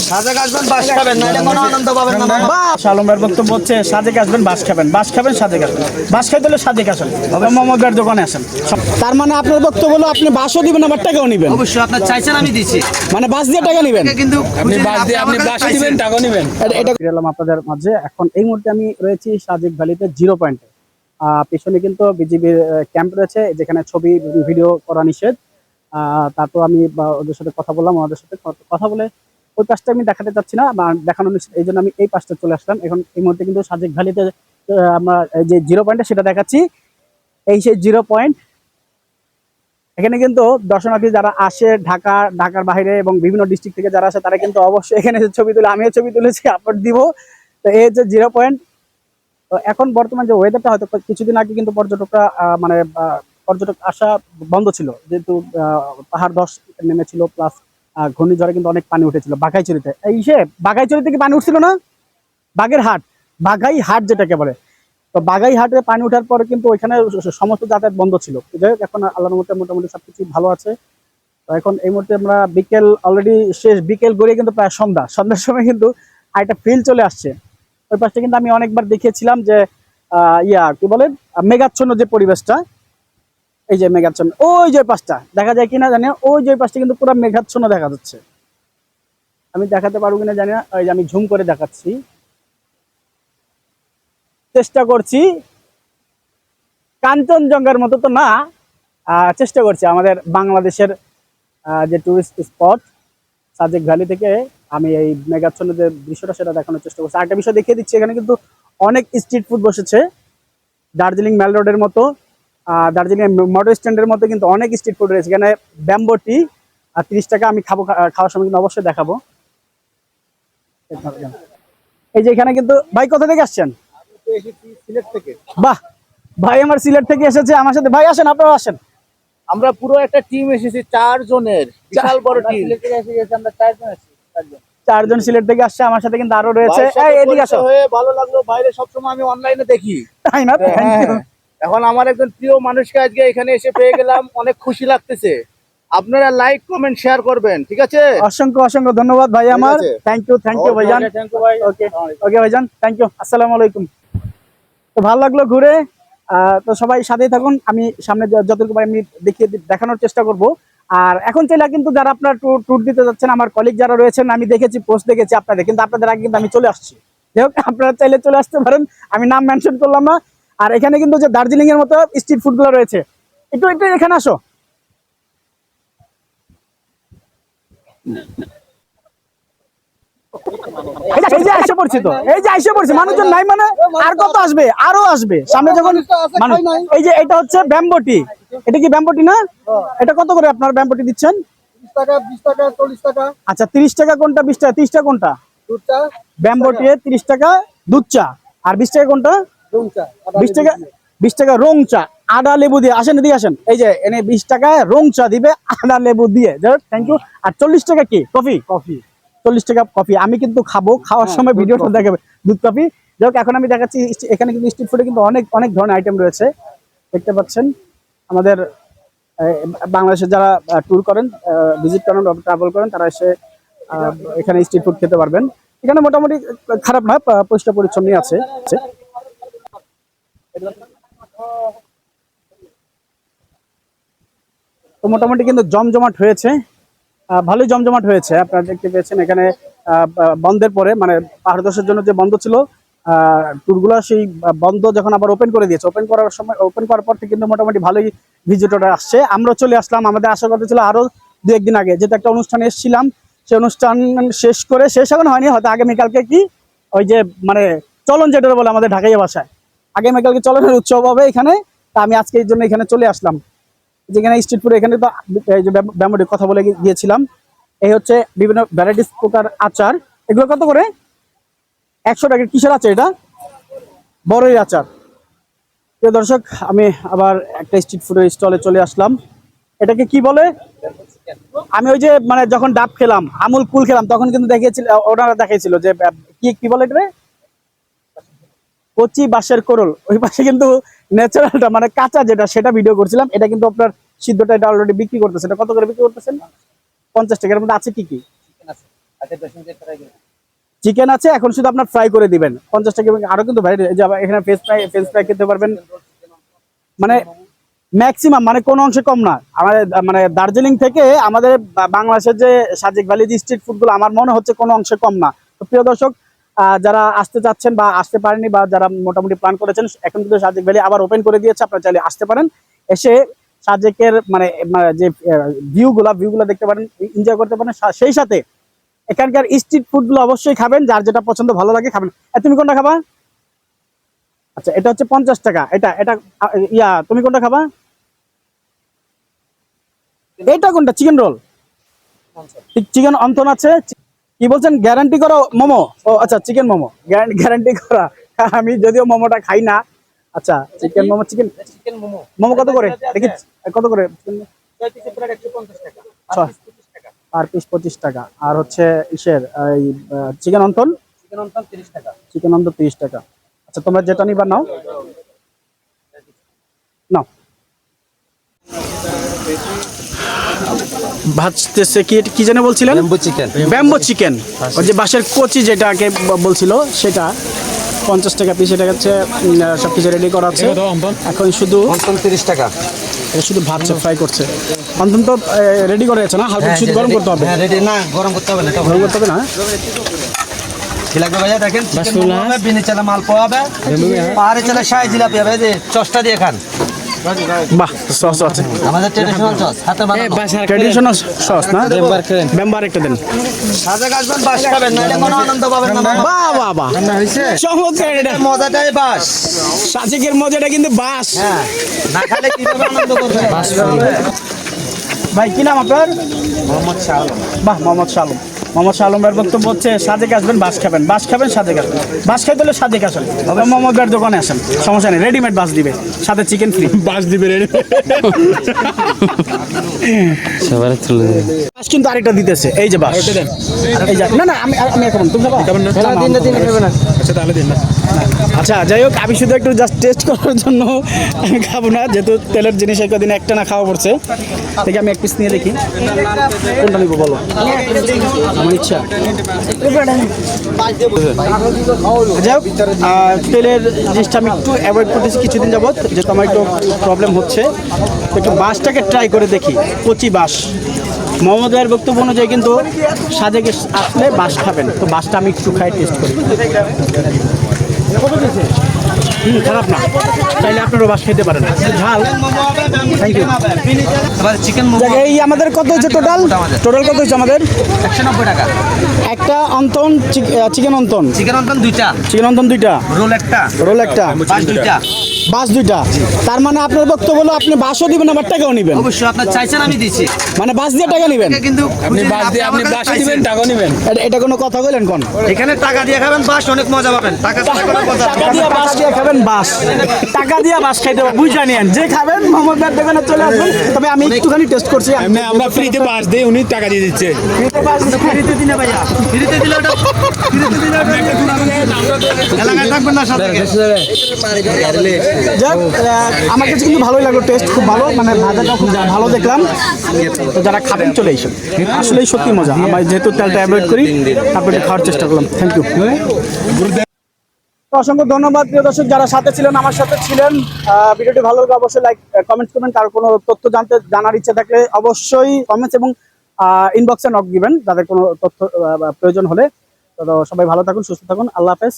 সাজেক আসবেন বাস খাবেন নাহলে কোনো আনন্দ পাবেন না মামা। বক্তব্য হচ্ছে সাজেক আসবেন বাস খাবেন। বাস খাবেন সাজেক আসবেন। বাস খাইতে হলে সাজেক আসেন। মোহাম্মদ ভাইয়ের দোকানে আসেন। তার মানে আপনার বক্তব্য হলো আপনি বাসও দিবেন আবার টাকাও নেবেন। অবশ্যই আপনার চাইছেন আমি দিচ্ছি। মানে বাস দিয়ে টাকা নেবেন? কিন্তু আপনি বাস দিয়ে আপনি বাস দিবেন টাকা নেবেন। এটা- এটা এলাম আপনাদের মাঝে। এখন এই মুহূর্তে আমি রয়েছি সাজেক ভ্যালিতে জিরো পয়েন্টে। পিছনে কিন্তু বিজিবির ক্যাম্প রয়েছে যেখানে ছবি ভিডিও করা নিষেধ। আহ, তারপর আমি ওদের সাথে কথা বললাম ওনাদের সাথে কথা বলে ওই পাশটা আমি দেখাতে চাচ্ছি না দেখানো এই জন্য আমি এই পাশটা চলে আসলাম। এখন এই মুহূর্তে কিন্তু সাজেক ভ্যালিতে আমরা যে জিরো পয়েন্টে সেটা দেখাচ্ছি। এই সেই জিরো পয়েন্ট, এখানে কিন্তু দর্শনার্থী যারা আসে ঢাকা, ঢাকার বাইরে এবং বিভিন্ন ডিস্ট্রিক্ট থেকে যারা আসে, তারা কিন্তু অবশ্যই এখানে ছবি তুলে, আমিও ছবি তুলেছি আপলোড দিব। তো এই যে জিরো পয়েন্ট, তো এখন বর্তমান যে ওয়েদারটা হয়তো কিছুদিন আগে কিন্তু পর্যটকরা মানে পর্যটক আসা বন্ধ ছিল। যেহেতু পাহাড় ধস নেমেছিল প্লাস ঘূর্ণিঝড়ে কিন্তু অনেক পানি উঠেছিল, বাঘাইচুরিতে। এই সে বাঘাইচুরি কি পানি উঠছিল না? বাঘের হাট বাঘাই হাট যেটাকে বলে। তো বাঘাই হাটে পানি ওঠার পরে কিন্তু ওইখানে সমস্ত যাতায়াত বন্ধ ছিল। যাই হোক, এখন আল্লাহর মধ্যে মোটামুটি সবকিছু ভালো আছে। তো এখন এই মুহূর্তে আমরা বিকেল অলরেডি শেষ, বিকেল গড়িয়ে কিন্তু প্রায় সন্ধ্যা। সন্ধ্যার সময় কিন্তু একটা ফিল চলে আসছে। ওই পাশটা কিন্তু আমি অনেকবার দেখিয়েছিলাম যে ইয়া, কি বলে? মেঘাচ্ছন্ন যে পরিবেশটা এই যে মেঘাচ্ছন্ন, ওই যে পাশটা, দেখা যায় কিনা জানি ওই যে পাশটা কিন্তু পুরো মেঘাচ্ছন্ন দেখা যাচ্ছে। আমি দেখাতে পারব কিনা জানি না ওই যে আমি ঝুম করে দেখাচ্ছি। চেষ্টা করছি, কাঞ্চনজঙ্ঘার মতো তো না চেষ্টা করছি আমাদের বাংলাদেশের যে টুরিস্ট স্পট সাজেক ভ্যালি থেকে আমি এই মেঘাচ্ছন্ন যে দৃশ্যটা সেটা দেখানোর চেষ্টা করছি। আরেকটা বিষয় দেখিয়ে দিচ্ছি, এখানে কিন্তু অনেক স্ট্রিট ফুড বসেছে। দার্জিলিং, মেল রোডের মতো। দার্জিলিং মোটর স্ট্যান্ডের মধ্যে কিন্তু অনেক স্ট্রিট ফুড রয়েছে। এখানে ব্যাম্বো টি আর তিরিশ টাকা আমি খাব খাওয়ার সময় কিন্তু অবশ্যই দেখাবো। এই যে এখানে কিন্তু ভাই কোথা থেকে আসছেন? বাহ! ভাই আমার সিলেট থেকে এসেছে আমার সাথে ভাই আসেন আপনারা আসেন। আমরা পুরো একটা টিম এসেছি চার জনের বিশাল বড় টিম আমরা চারজন আছি চারজন। সিলেট থেকে আসছে আমার সাথে কিন্তু আরও রয়েছে। এই, এদিকে আসো। ভালো লাগল বাইরে সবসময় আমি অনলাইনে দেখি। তাই না। এখন আমার একজন প্রিয় মানুষকে আজকে এখানে এসে পেয়ে গেলাম অনেক খুশি লাগতেছে। আপনারা লাইক কমেন্ট শেয়ার করবেন ঠিক আছে? অসংখ্য অসংখ্য ধন্যবাদ ভাই আমার। থ্যাংক ইউ থ্যাংক ইউ ভাইজান। থ্যাংক ইউ ভাই। ওকে ওকে ভাইজান থ্যাংক ইউ আসসালামু আলাইকুম। তো ভালো লাগল ঘুরে। তো সবাই সাথেই থাকুন আমি সামনে যতটুকু আমি দেখিয়ে দেখানোর চেষ্টা করব। আর এখন চাইলে কিন্তু যারা আপনার ট্যুর ট্যুর দিতে যাচ্ছেন আমার কলিগ যারা রয়েছেন আমি দেখেছি পোস্ট দেখেছি আপনাদের কিন্তু আপনাদের আগে কিন্তু আমি চলে আসছি। যাই হোক আপনারা চাইলে চলে আসতে পারেন আমি নাম মেনশন করলাম না। আর এখানে কিন্তু যে দার্জিলিং এর মতো স্ট্রিট ফুডগুলো রয়েছে একটু একটু এখানে আসো। এই যে- এই পড়ছি তো এই যে এসে পড়ছি মানুষজন নাই মানে আর কত আসবে? আরও আসবে। সামনে যখন মানুষ এই যে এটা হচ্ছে ব্যাম্বটি। এটা কি ব্যাম্বটি না? এটা কত করে আপনার ব্যাম্বটি দিচ্ছেন? আচ্ছা তিরিশ টাকা কোনটা বিশ টাকা তিরিশ টাকা কোনটা? ব্যাম্বটি তিরিশ টাকা দুধ চা। আর বিশ টাকা কোনটা? বিশ টাকা বিশ টাকা রং চা আদা লেবু দিয়ে। আসেন এদিকে আসেন। এই যে এনে বিশ টাকায় রং চা দিবে আদা লেবু দিয়ে। থ্যাংক ইউ আর চল্লিশ টাকা কি? কফি? কফি। চল্লিশ টাকা কফি। আমি কিন্তু খাব খাওয়ার সময় ভিডিওটা দেখাবে। দুধ কফি। যাই এখন আমি দেখাচ্ছি এখানে কিন্তু স্ট্রিট ফুডে কিন্তু অনেক অনেক ধরনের আইটেম রয়েছে। দেখতে পাচ্ছেন আমাদের বাংলাদেশে যারা ট্যুর করেন ভিজিট করেন ট্রাভেল করেন তারা এসে এখানে স্ট্রিট ফুড খেতে পারবেন। এখানে মোটামুটি খারাপ না পরিষ্কার পরিচ্ছন্নই আছে। তো মোটামুটি কিন্তু জমজমাট হয়েছে। ভালোই জমজমাট হয়েছে, আপনারা দেখতে পেয়েছেন। এখানে বন্ধের পরে মানে পাহাড় ধসের জন্য যে বন্ধ ছিল ট্যুরগুলো সেই বন্ধ যখন আবার ওপেন করে দিয়েছে ওপেন করার সময় ওপেন করার পর থেকে কিন্তু মোটামুটি ভালোই ভিজিটর আসছে। আমরা চলে আসলাম। আমাদের আসার কথা ছিল আরও দু একদিন আগে। যেহেতু একটা অনুষ্ঠানে এসেছিলাম সেই অনুষ্ঠান শেষ করে, শেষ এখন হয়নি, হয়তো আগামীকালকে কি, ওই যে মানে চলন যেটা বলে আমাদের ঢাকাইয়া ভাষায়। আগামীকালকে চলনের উৎসব হবে এখানে। তা আমি আজকে এই জন্য এখানে চলে আসলাম। যেখানে স্ট্রিট ফুড এখানে তো ব্যামোটির কথা বলে গিয়েছিলাম। এই হচ্ছে বিভিন্ন ভ্যারাইটিস প্রকার আচার। এগুলো কত করে? একশো টাকা। কিসের আচার এটা? বড়ই আচার। প্রিয় দর্শক, আমি আবার একটা স্ট্রিট ফুডের স্টলে চলে আসলাম। এটাকে কি বলে? আমি ওই যে মানে যখন ডাব খেলাম, আমুল কুল খেলাম, তখন কিন্তু দেখিয়েছিল ওনারা দেখিয়েছিল যে, কি কি বলে এটা? কচি বাঁশের কোরল। ওই পাশে কিন্তু ন্যাচারালটা মানে কাঁচা যেটা সেটা ভিডিও করছিলাম। এটা কিন্তু আপনার সিদ্ধটা এটা অলরেডি বিক্রি করতেছে। এটা কত করে বিক্রি করতেছেন? পঞ্চাশ টাকার মধ্যে আছে কি কি? চিকেন আছে। এখন শুধু আপনার ফ্রাই করে দিবেন। পঞ্চাশ টাকা আরও কিন্তু এখানে ফেস ফ্রাই ফেস ফ্রাই খেতে পারবেন। মানে ম্যাক্সিমাম মানে কোনো অংশে কম না। আমাদের মানে দার্জিলিং থেকে আমাদের বাংলাদেশের যে সাজেক ভ্যালি যে স্ট্রিট ফুডগুলো আমার মনে হচ্ছে কোনো অংশে কম না। তো প্রিয় দর্শক যারা আসতে চাচ্ছেন বা আসতে পারেনি বা যারা মোটামুটি প্ল্যান করেছেন এখন কিন্তু সাজেক ভ্যালি আবার ওপেন করে দিয়েছে আপনারা চাইলে আসতে পারেন। এসে সাজেকের মানে মানে যে ভিউগুলা ভিউগুলো দেখতে পারেন এনজয় করতে পারেন। সেই সাথে এখানকার স্ট্রিট ফুডগুলো অবশ্যই খাবেন যার যেটা পছন্দ ভালো লাগে খাবেন। তুমি কোনটা খাবা? আচ্ছা এটা হচ্ছে পঞ্চাশ টাকা। এটা এটা ইয়া তুমি কোনটা খাবা? এটা কোনটা? চিকেন রোল চিকেন অন্তন আছে কি বলছেন? গ্যারান্টি করো মোমো? ও আচ্ছা চিকেন মোমো। গ্যারান্টি করা। আমি যদিও মোমোটা খাই না। আচ্ছা চিকেন মোমো চিকেন মোমো। কত করে? দেখি কত করে? আর পিস পঁচিশ টাকা। আর হচ্ছে ইসের এই চিকেন অন্তন চিকেন অন্তন তিরিশ টাকা। আচ্ছা তোমরা যেটা নিবা নাও। নাও। ভাজতেছে কি কি জানে বলছিলেন? Bamboo chicken. Bamboo chicken. ওই যে বাঁশের কচি যেটাকে বলছিল সেটা পঞ্চাশ টাকা পিস এটা হচ্ছে সব কিছু রেডি করা আছে। এখন শুধু তিরিশ টাকা। এটা শুধু ফ্রাই করছে। অন্তত তো রেডি করে আছে না হালকা শুধু গরম করতে হবে। হ্যাঁ রেডি না গরম করতে হবে না গরম করতে হবে না ভাইয়া দেখেন? বিনি চালা মাল পাওয়া হবে পাহাড়ে চালা শাহি জিলাপি হবে চসটা দিয়ে খান। বাহ সস আছে। আমাদের ট্রেডিশনাল চস হাতে বানানো। ট্র্যাডিশনাল সস না? মেম্বার খেলেন মেম্বার একটা দেন। সাজে আসবেন বাস খাবেন না এটা কোনো আনন্দ পাবেন না মামা। বাহ বাহ বাহ। চমৎকার এটা। মজাটাই বাস। সাজিকের মজাটা কিন্তু বাস। হ্যাঁ না খালে কীভাবে আনন্দ করবে? ভাই কি নাম আপনার? মোহাম্মদ শাহ বাহ মোহাম্মদ শাহ মোহাম্মদ শাহ আলমের বক্তব্য হচ্ছে সাজেক আসবেন বাস খাবেন। বাস খাবেন সাজেক আসবেন। বাস খাই তাহলে সাজেক আসেন। মোহাম্মদ ভাইয়ের দোকানে আসেন। সমস্যা নেই রেডিমেড বাস দিবে। সাথে চিকেন ফ্রি বাস দিবে রেডিমেড সবার তুলে বাস কিন্তু আরেকটা দিতেছে। এই যে বাস। এই যে না না আমি আমি এখন তুমি খাবা। না, না, না। আচ্ছা যাই হোক আমি শুধু একটু জাস্ট টেস্ট করার জন্য আমি খাব না, যেহেতু তেলের জিনিস এই কদিন একটা না খাওয়া পড়ছে। দেখি আমি এক পিস নিয়ে দেখি। কোনটা নিবো বলো? আমার ইচ্ছা। যাই হোক তেলের জিনিসটা আমি একটু অ্যাভয়েড করতেছি কিছুদিন যাবত যেহেতু আমার একটু প্রবলেম হচ্ছে। একটু বাসটাকে ট্রাই করে দেখি, কচি বাস। মোহাম্মদ ভাইয়ের বক্তব্য অনুযায়ী কিন্তু সাজেকে আসলে বাস খাবেন। তো বাসটা আমি একটু খাই টেস্ট করি। হুম, খারাপ না। চাইলে আপনারও বাস খেতে পারেন। ঝাল। থ্যাংক ইউ চিকেন এই আমাদের কত হচ্ছে টোটাল টোটাল কত হচ্ছে আমাদের? একশো নব্বই টাকা। একটা wonton chicken wonton. Chicken wonton দুইটা। চিকেন অন্তন দুইটা। রোল একটা। রোল একটা। বাস দুইটা। বাস দুইটা। তার মানে আপনার বক্তব্য হলো আপনি বাসও দিবেন আবার টাকাও নেবেন। অবশ্যই আপনার চাইছেন আমি দিচ্ছি। মানে বাস দিয়ে টাকা নেবেন? কিন্তু আপনি বাস দিয়ে আপনি বাস দিবেন টাকা নেবেন। এটা- এটা কোনো কথা বলেন কোন? এখানে টাকা দিয়ে খাবেন বাস অনেক মজা পাবেন। টাকা দিয়ে বাস দিয়ে খাবেন বাস। টাকা দিয়ে বাস খাইতে হবে বুঝা নিয়েন যে খাবেন মোহাম্মদ ভাইয়ের দোকানে চলে আসবেন। তবে আমি একটুখানি টেস্ট করছি। আমরা ফ্রিতে বাস দিই উনি টাকা দিয়ে দিচ্ছে। ফ্রিতে দিলে ভাইয়া। ফ্রিতে দিলে ওটা ফ্রিতে দিলে ওটা এলাকায় থাকবেন না সাথে। যাক, আমার কাছে কিন্তু ভালোই লাগল টেস্ট খুব ভালো। মানে ভাজাটা খুব ভালো দেখলাম। তো যারা খাবেন চলে এসেন আসলেই সত্যি মজা। আমরা যেহেতু তেলটা অ্যাভয়েড করি তারপরে খাওয়ার চেষ্টা করলাম। থ্যাংক ইউ অসংখ্য ধন্যবাদ, প্রিয় দর্শক, যারা সাথে ছিলেন, আমার সাথে ছিলেন। ভিডিওটি ভালো লাগলে অবশ্যই লাইক কমেন্ট করবেন। তার কোনো তথ্য জানতে, জানার ইচ্ছা থাকলে অবশ্যই কমেন্টস এবং ইনবক্সে নক দিবেন। যাদের কোনো তথ্য প্রয়োজন হলে। তো সবাই ভালো থাকুন, সুস্থ থাকুন। আল্লাহ হাফেজ।